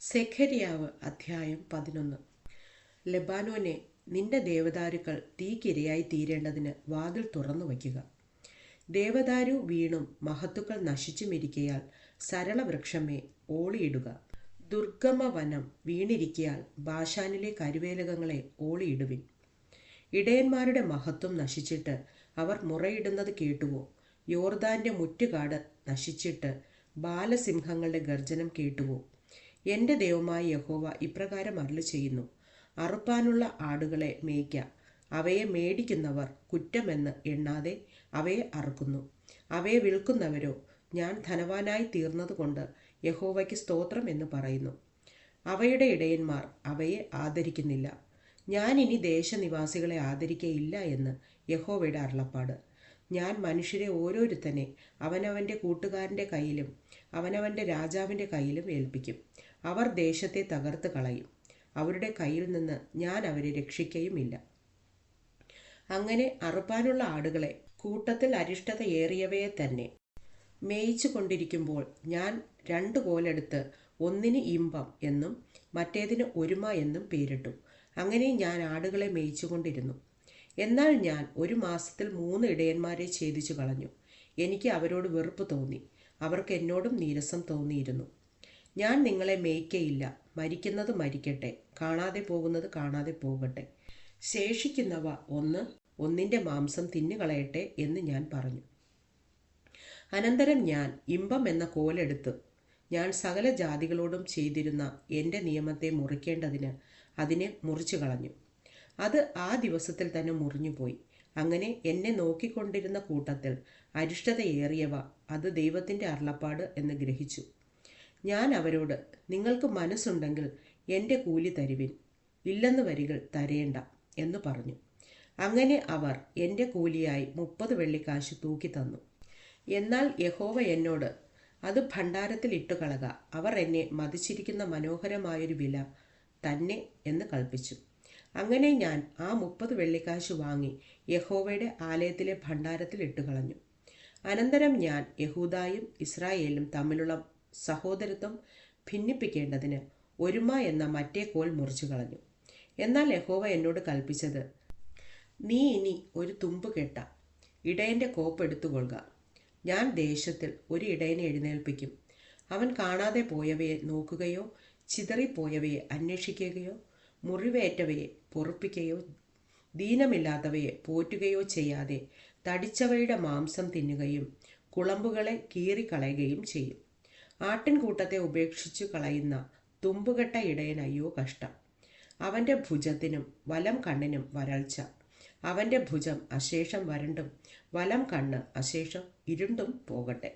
സെഖരിയാവ് അധ്യായം പതിനൊന്ന്. ലബാനോനെ നിന്റെ ദേവദാരുക്കൾ തീക്കിരയായി തീരേണ്ടതിന് വാതിൽ തുറന്നു വയ്ക്കുക. ദേവദാരു വീണും മഹത്തുക്കൾ നശിച്ചുമിരിക്കയാൽ സരളവൃക്ഷമേ ഓളിയിടുക. ദുർഗമ വനം വീണിരിക്കയാൽ ബാഷാനിലെ കരുവേലകങ്ങളെ ഓളിയിടുവിൻ. ഇടയന്മാരുടെ മഹത്വം നശിച്ചിട്ട് അവർ മുറയിടുന്നത് കേട്ടുവോ? യോർദാന്റെ മുറ്റുകാട് നശിച്ചിട്ട് ബാലസിംഹങ്ങളുടെ ഗർജനം കേട്ടുവോ? എന്റെ ദൈവമായ യഹോവ ഇപ്രകാരം അരുളി ചെയ്യുന്നു അറുപ്പാനുള്ള ആടുകളെ മേയ്ക്ക. അവയെ മേടിക്കുന്നവർ കുറ്റമെന്ന് എണ്ണാതെ അവയെ അറുക്കുന്നു. അവയെ വിൽക്കുന്നവരോ ഞാൻ ധനവാനായി തീർന്നതുകൊണ്ട് യഹോവയ്ക്ക് സ്തോത്രം എന്ന് പറയുന്നു. അവയുടെ ഇടയന്മാർ അവയെ ആദരിക്കുന്നില്ല. ഞാൻ ഇനി ദേശനിവാസികളെ ആദരിക്കയില്ല എന്ന് യഹോവയുടെ അരുളപ്പാട്. ഞാൻ മനുഷ്യരെ ഓരോരുത്തനെ അവനവന്റെ കൂട്ടുകാരന്റെ കയ്യിലും അവനവന്റെ രാജാവിന്റെ കയ്യിലും ഏൽപ്പിക്കും. അവർ ദേശത്തെ തകർത്ത് കളയും. അവരുടെ കയ്യിൽ നിന്ന് ഞാൻ അവരെ രക്ഷിക്കുകയുമില്ല അങ്ങനെ അറുപ്പാനുള്ള ആടുകളെ കൂട്ടത്തിൽ അരിഷ്ടതയേറിയവയെ തന്നെ. മേയിച്ചു കൊണ്ടിരിക്കുമ്പോൾ ഞാൻ രണ്ട് കോലെടുത്ത് ഒന്നിന് ഇമ്പം എന്നും മറ്റേതിന് ഒരുമ എന്നും പേരിട്ടു. അങ്ങനെ ഞാൻ ആടുകളെ മേയിച്ചുകൊണ്ടിരുന്നു എന്നാൽ ഞാൻ ഒരു മാസത്തിൽ മൂന്ന് ഇടയന്മാരെ ഛേദിച്ചു കളഞ്ഞു. എനിക്ക് അവരോട് വെറുപ്പ് തോന്നി. അവർക്ക് എന്നോടും നീരസം തോന്നിയിരുന്നു. ഞാൻ നിങ്ങളെ മേയ്ക്കയില്ല. മരിക്കുന്നത് മരിക്കട്ടെ. കാണാതെ പോകുന്നത് കാണാതെ പോകട്ടെ. ശേഷിക്കുന്നവ ഒന്ന് ഒന്നിന്റെ മാംസം തിന്നുകളയട്ടെ എന്ന് ഞാൻ പറഞ്ഞു. അനന്തരം ഞാൻ ഇമ്പം എന്ന കോലെടുത്ത് ഞാൻ സകല ജാതികളോടും ചെയ്തിരുന്ന എന്റെ നിയമത്തെ മുറിക്കേണ്ടതിന് അതിനെ മുറിച്ചു കളഞ്ഞു. അത് ആ ദിവസത്തിൽ തന്നെ മുറിഞ്ഞുപോയി അങ്ങനെ എന്നെ നോക്കിക്കൊണ്ടിരുന്ന കൂട്ടത്തിൽ അരിഷ്ടതയേറിയവ അത് ദൈവത്തിന്റെ അരുളപ്പാട് എന്ന് ഗ്രഹിച്ചു. ഞാൻ അവരോട് നിങ്ങൾക്ക് മനസ്സുണ്ടെങ്കിൽ എന്റെ കൂലി തരുവിൻ. ഇല്ലെന്ന് വരികൾ തരേണ്ട എന്ന് പറഞ്ഞു. അങ്ങനെ അവർ എന്റെ കൂലിയായി മുപ്പത് വെള്ളിക്കാശ് തൂക്കി തന്നു. എന്നാൽ യഹോവ എന്നോട് അത് ഭണ്ഡാരത്തിൽ ഇട്ടുകളക അവർ എന്നെ മതിച്ചിരിക്കുന്ന മനോഹരമായൊരു വില തന്നെ എന്ന് കൽപ്പിച്ചു. അങ്ങനെ ഞാൻ ആ മുപ്പത് വെള്ളിക്കാശ് വാങ്ങി യഹോവയുടെ ആലയത്തിലെ ഭണ്ഡാരത്തിൽ ഇട്ടുകളഞ്ഞു അനന്തരം ഞാൻ യഹൂദായും ഇസ്രായേലും തമ്മിലുള്ള സഹോദരത്വം ഭിന്നിപ്പിക്കേണ്ടതിന് ഒരുമ എന്ന മറ്റേ കോൽ മുറിച്ചു കളഞ്ഞു. എന്നാൽ യഹോവ എന്നോട് കൽപ്പിച്ചത് നീ ഇനി ഒരു തുമ്പ് കെട്ട ഇടയന്റെ കോപ്പ് എടുത്തുകൊള്ളുക. ഞാൻ ദേശത്തിൽ ഒരു ഇടയനെ എഴുന്നേൽപ്പിക്കും. അവൻ കാണാതെ പോയവയെ നോക്കുകയോ ചിതറിപ്പോയവയെ അന്വേഷിക്കുകയോ മുറിവേറ്റവയെ പൊറുപ്പിക്കുകയോ ദീനമില്ലാത്തവയെ പോറ്റുകയോ ചെയ്യാതെ തടിച്ചവയുടെ മാംസം തിന്നുകയും കുളമ്പുകളെ കീറിക്കളയുകയും ചെയ്യും. ആട്ടിൻകൂട്ടത്തെ ഉപേക്ഷിച്ചു കളയുന്ന തുമ്പുകെട്ട ഇടയനയ്യോ കഷ്ടം. അവന്റെ ഭുജത്തിനും വലം കണ്ണിനും വരൾച്ച. അവന്റെ ഭുജം അശേഷം വരണ്ടും വലം കണ്ണ് അശേഷം ഇരുണ്ടും പോകട്ടെ.